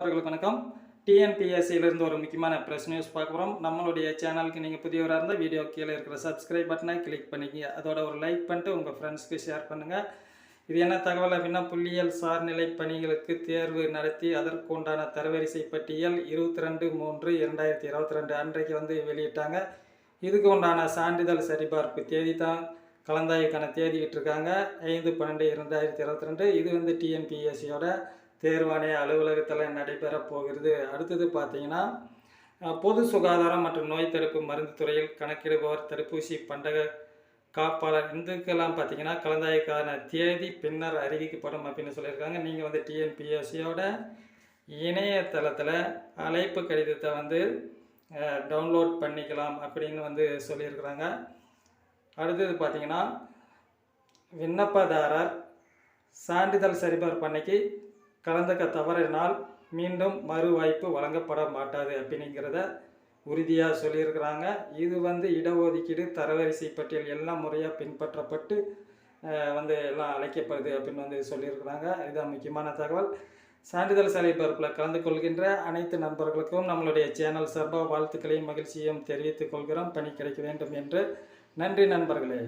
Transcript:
அவர்களுக்கு வணக்கம். டிஎன்பிஎஸ்சியிலிருந்து ஒரு முக்கியமான ப்ரெஸ் நியூஸ் பார்க்க போகிறோம் நம்மளுடைய சேனலுக்கு நீங்கள் புதியவராக இருந்தால் வீடியோ கீழே இருக்கிற சப்ஸ்கிரைப் பட்டனை கிளிக் பண்ணிக்கங்க. அதோட ஒரு லைக் பண்ணிட்டு உங்கள் ஃப்ரெண்ட்ஸ்க்கு ஷேர் பண்ணுங்கள் இது என்ன தகவல் அப்படின்னா புள்ளியியல் சார்நிலை பணிகளுக்கு தேர்வு நடத்தி அதற்கு உண்டான தரவரிசை பட்டியல் இருபத்தி ரெண்டு மூன்று இரண்டாயிரத்தி இருபத்தி ரெண்டு அன்றைக்கு வந்து வெளியிட்டாங்க. இதுக்கு உண்டான சான்றிதழ் சரிபார்ப்பு தேதி தான் கலந்தாய்வுக்கான தேதி விட்டுருக்காங்க ஐந்து பன்னெண்டு இரண்டாயிரத்தி இருபத்தி ரெண்டு இது வந்து டிஎன்பிஎஸ்சியோட தேர்வாணைய அலுவலகத்தில் நடைபெறப் போகிறது. அடுத்தது பார்த்தீங்கன்னா பொது சுகாதாரம் மற்றும் நோய் தடுப்பு மருந்து துறையில் கணக்கிடுபவர் தடுப்பூசி பண்டக காப்பாளர். இதுக்கெல்லாம் பார்த்தீங்கன்னா கலந்தாய்க்கான தேதி பின்னர் அறிவிக்கப்படும் அப்படின்னு சொல்லியிருக்காங்க. நீங்கள் வந்து டிஎன்பிஎஸ்சியோட இணையதளத்தில் அழைப்பு கடிதத்தை வந்து டவுன்லோட் பண்ணிக்கலாம் அப்படின்னு வந்து சொல்லியிருக்கிறாங்க. அடுத்தது பார்த்தீங்கன்னா விண்ணப்பதாரர் சான்றிதழ் சரிபார்ப்பு அன்னைக்கு கலந்துக்க தவறினால் மீண்டும் மறு வாய்ப்பு வழங்கப்பட மாட்டாது அப்படிங்கிறத உறுதியாக சொல்லியிருக்கிறாங்க. இது வந்து இடஒதுக்கீடு தரவரிசை பட்டியல் எல்லாம் முறையாக பின்பற்றப்பட்டு வந்து எல்லாம் அழைக்கப்படுது அப்படின்னு வந்து சொல்லியிருக்கிறாங்க. இதுதான் முக்கியமான தகவல். சான்றிதழ் சரிபார்ப்பில் கலந்து கொள்கின்ற அனைத்து நண்பர்களுக்கும் நம்மளுடைய சேனல் சார்பாக வாழ்த்துக்களையும் மகிழ்ச்சியும் தெரிவித்துக் கொள்கிறோம். பணி கிடைக்க வேண்டும் என்று. நன்றி நண்பர்களே.